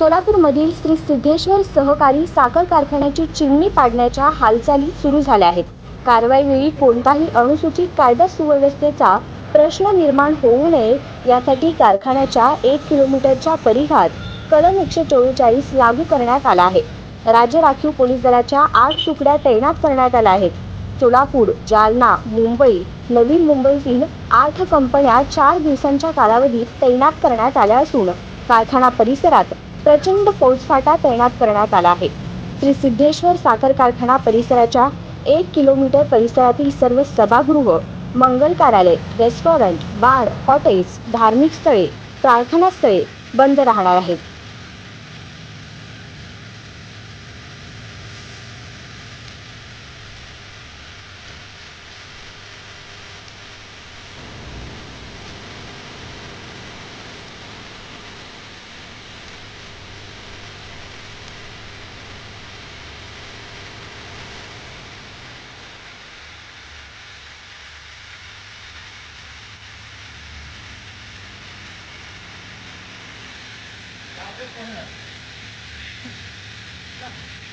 सोलापूरमधील श्री सिद्धेश्वर सहकारी साखर कारखान्याची चिमणी पाडण्याच्या हालचाली सुरू झाल्या आहेत. कारवाईवेळी कोणताही अनुसूचित कायदा सुव्यवस्थेचा प्रश्न निर्माण होऊ नये यासाठी कारखान्याच्या एक किलोमीटरच्या परिघात कलम एकशे चोवेचाळीस लागू करण्यात आला आहे. राज्य राखीव पोलीस दलाच्या आठ तुकड्या तैनात करण्यात आल्या आहेत. सोलापूर जालना मुंबई नवी मुंबईतील आठ कंपन्या चार दिवसांच्या कालावधीत तैनात करण्यात आल्या असून कारखाना परिसरात प्रचंड फौजफाटा तैनात करण्यात आला आहे. श्री सिद्धेश्वर साखर कारखाना परिसराच्या एक किलोमीटर परिसरातील सर्व सभागृह मंगल कार्यालय रेस्टॉरंट बार हॉटेल्स धार्मिक स्थळे प्रार्थना स्थळे बंद राहणार आहेत. なるほど。